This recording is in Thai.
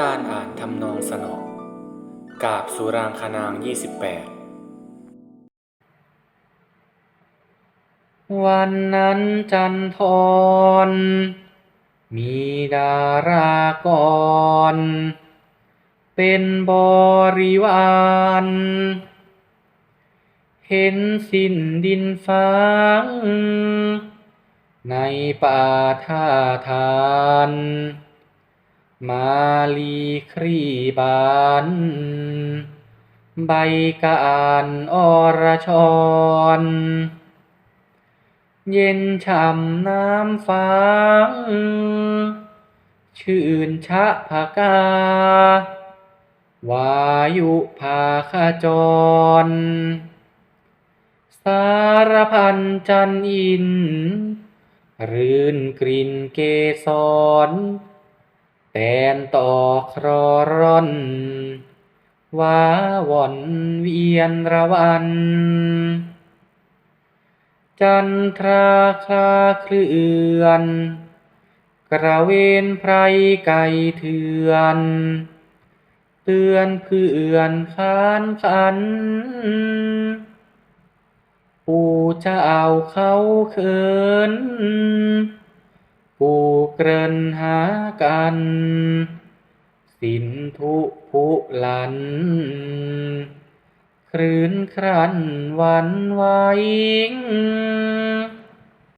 การอ่านทำนองสนองกาบสุรางคนาง 28 วันนั้นจันทร มีดารากร เป็นบริวารเห็นสิ้นดินฟ้างในป่าท่าทาน มาลีครีบานใบกานอรชร เย็นช่ำน้ำฟางชื่นชะภากา วายุภาคจร สารพันจันอิน รื่นกลิ่นเกสร แตนต่อครอร่อนว้าว่อนเวียนระวัน จันทราคลาเคลื่อน กระเวนไพรไก่เถื่อน เตือนเพื่อนคานขัน ปู่เจ้าเขาเขิน กูเกริ่นหากัน สินทุพุลัน ครื้นครันวันไหว